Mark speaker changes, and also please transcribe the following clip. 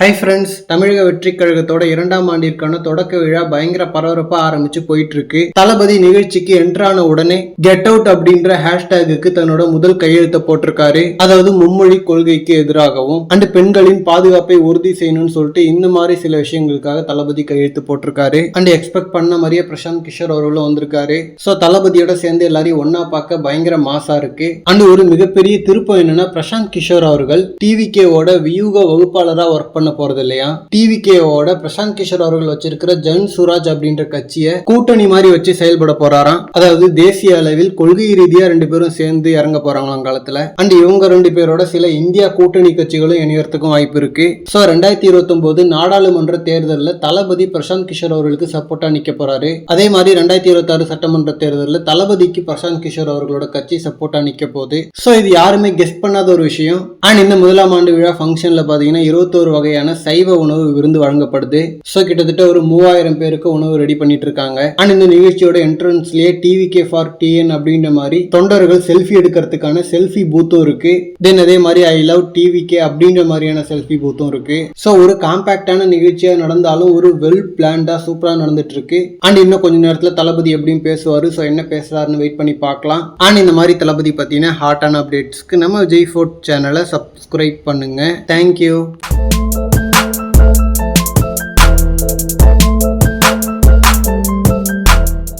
Speaker 1: Hi friends தமிழக வெற்றி கழகத்தோட இரண்டாம் ஆண்டிற்கான தொடக்க விழா பயங்கர பரபரப்பா ஆரம்பிச்சு போயிட்டு இருக்கு தளபதி நிகழ்ச்சிக்கு என்ட்ரான உடனே கெட் அவுட் அப்படின்ற ஹேஷ்டேகுக்கு தன்னோட முதல் கையெழுத்த போட்டிருக்காரு. அதாவது மும்மொழி கொள்கைக்கு எதிராகவும் அண்ட் பெண்களின் பாதுகாப்பை உறுதி செய்யணும்னு சொல்லிட்டு இந்த மாதிரி சில விஷயங்களுக்காக தளபதி கையெழுத்து போட்டிருக்காரு. அண்ட் எக்ஸ்பெக்ட் பண்ண மாதிரியே பிரசாந்த் கிஷோர் அவர்களும் வந்திருக்காரு. ஸோ தளபதியோட சேர்ந்து எல்லாரையும் ஒன்னா பார்க்க பயங்கர மாசா இருக்கு. அண்ட் ஒரு மிகப்பெரிய திருப்பம் என்னன்னா பிரசாந்த் கிஷோர் அவர்கள் டிவிகேவோட வியூக வகுப்பாளரா ஒர்க் பண்ண பண்ண போறது இல்லையா? டிவிகேவோட பிரசாந்த் கிஷோர் அவர்கள் வச்சிருக்கிற ஜன் சுராஜ் அப்படின்ற கட்சியை கூட்டணி மாதிரி வச்சு செயல்பட போறாராம். அதாவது தேசிய அளவில் கொள்கை ரீதியா ரெண்டு பேரும் சேர்ந்து இறங்க போறாங்களாம் காலத்துல. அண்ட் இவங்க ரெண்டு பேரோட சில இந்தியா கூட்டணி கட்சிகளும் இணையறதுக்கும் வாய்ப்பு இருக்கு. ஸோ ரெண்டாயிரத்தி இருபத்தி நாடாளுமன்ற தேர்தலில் தளபதி பிரசாந்த் கிஷோர் அவர்களுக்கு சப்போர்ட்டா நிக்க போறாரு. அதே மாதிரி ரெண்டாயிரத்தி இருபத்தாறு சட்டமன்ற தேர்தலில் தளபதிக்கு பிரசாந்த் கிஷோர் அவர்களோட கட்சி சப்போர்ட்டா நிக்க போகுது. ஸோ இது யாருமே கெஸ்ட் பண்ணாத ஒரு விஷயம். அண்ட் இந்த முதலாம் ஆண்டு விழா ஃபங்க்ஷன்ல பாத்தீங்கன்னா இருபத்தோரு வகை வகையான சைவ உணவு விருந்து வழங்கப்படுது. ஸோ கிட்டத்தட்ட ஒரு மூவாயிரம் பேருக்கு உணவு ரெடி பண்ணிட்டு இருக்காங்க அண்ட் இந்த நிகழ்ச்சியோட என்ட்ரன்ஸ்லயே டிவி கே ஃபார் டிஎன் அப்படின்ற மாதிரி தொண்டர்கள் செல்ஃபி எடுக்கிறதுக்கான செல்ஃபி பூத்தும் இருக்கு. தென் அதே மாதிரி ஐ லவ் டிவி கே அப்படின்ற மாதிரியான செல்ஃபி பூத்தும் இருக்கு. ஸோ ஒரு காம்பேக்டான நிகழ்ச்சியா நடந்தாலும் ஒரு வெல் பிளான்டா சூப்பரா நடந்துட்டு இருக்கு அண்ட் இன்னும் கொஞ்ச நேரத்துல தளபதி எப்படியும் பேசுவாரு. ஸோ என்ன பேசுறாருன்னு வெயிட் பண்ணி பார்க்கலாம். அண்ட் இந்த மாதிரி தளபதி பார்த்தீங்கன்னா ஹாட்டான அப்டேட்ஸ்க்கு நம்ம ஜெய் ஃபோர்ட் சேனலை சப்ஸ்கிரைப் பண்ணுங்க. Thank you